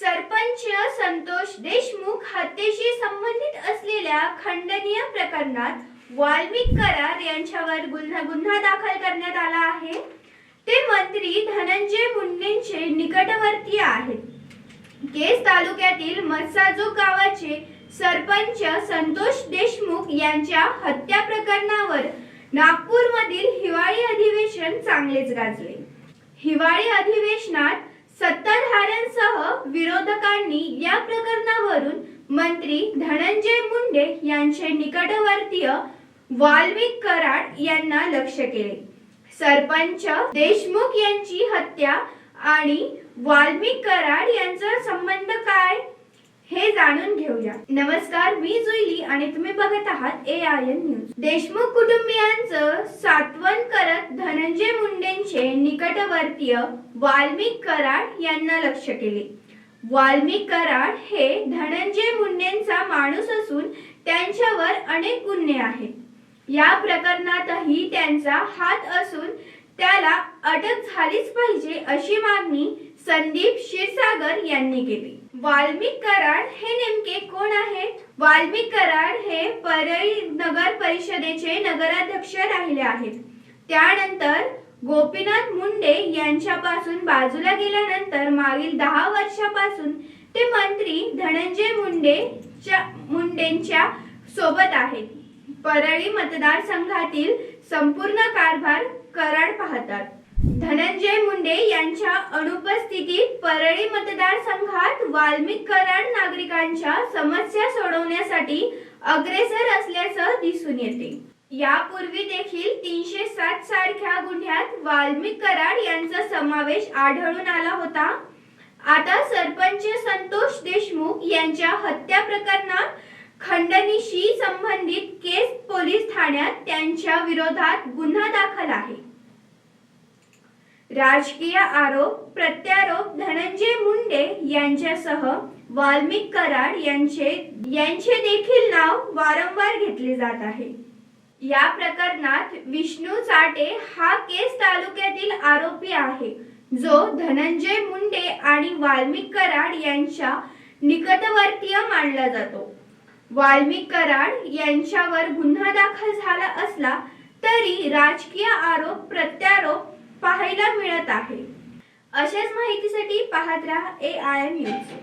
सरपंच संतोष देशमुख हत्येशी संबंधित असलेल्या खंडनीय प्रकरणात वाल्मिक करार यांच्यावर गुन्हा गुन्हा दाखल करण्यात आला आहे. ते मंत्री धनंजय मुंडेंचे निकटवर्तीय आहेत. केस तालुक्यातील मसाजो गावाचे सरपंच संतोष देशमुख यांच्या हत्या प्रकरणावर नागपूरमधील हिवाळी अधिवेशन चांगलेच गाजले. हिवाळी अधिवेशनात सत्ताधाऱ्यांसह विरोधकांनी या प्रकरणावरून मंत्री धनंजय मुंडे यांचे निकटवर्तीय वाल्मिक कराड यांना लक्ष केले. सरपंच देशमुख यांची हत्या आणि वाल्मिक कराड यांचा संबंध काय? जाणून घेऊया. नमस्कार मी जुईली आणि तुम्ही बघत आहात A I N news Deshmukh कुटुंबियांचं सात्वन करत धनंजय मुंडेंचे निकटवर्तीय वाल्मिक कराड यांना लक्ष केले. वाल्मिक कराड हे धनंजय मुंडेंचा माणूस असून त्यांच्यावर अनेक गुन्हे आहेत. या प्रकरणातही त्यांचा हात असून त्याला अटक झालीच पाहिजे अशी मागणी संदीप क्षीरसागर यांनी केली. वाल्मिक कराड हे नेमके कोण आहेत? वाल्मिक कराड हे परळी नगर परिषदेचे नगराध्यक्ष राहिले आहेत. त्यानंतर गोपीनाथ मुंडे यांच्यापासून बाजूला गेल्यानंतर मागील दहा वर्षापासून ते मंत्री धनंजय मुंडे मुंडेंच्या सोबत आहेत. परळी मतदारसंघातील संपूर्ण कारभार कराड पाहतात. धनंजय मुंडे यांच्या अनुपस्थितीत परळी मतदारसंघात वाल्मिक कराड नागरिकांच्या समस्या सोडवण्यासाठी अग्रेसर असल्याचं दिसून येते. यापूर्वी देखील तीनशे सात सारख्या गुन्ह्यात वाल्मिक कराड यांचा समावेश आढळून आला होता. आता सरपंच संतोष देशमुख यांच्या हत्या प्रकरणात खंडणीशी संबंधित केस पोलीस ठाण्यात त्यांच्या विरोधात गुन्हा दाखल आहे. राजकीय आरोप प्रत्यारोप धनंजय मुंडे यांच्यासह वाल्मिक कराड यांचे यांचे देखील नाव वारंवार घेतले जात आहे. या प्रकरणात विष्णू चाटे हा केस तालुक्यातील आरोपी आहे जो धनंजय मुंडे आणि वाल्मिक कराड यांच्या निकटवर्तीय मानला जातो. वाल्मिक कराड यांच्यावर गुन्हा दाखल झाला असला तरी राजकीय आरोप प्रत्यारोप करत आहे. अशाच माहितीसाठी पाहत राहा ए आय एम न्यूज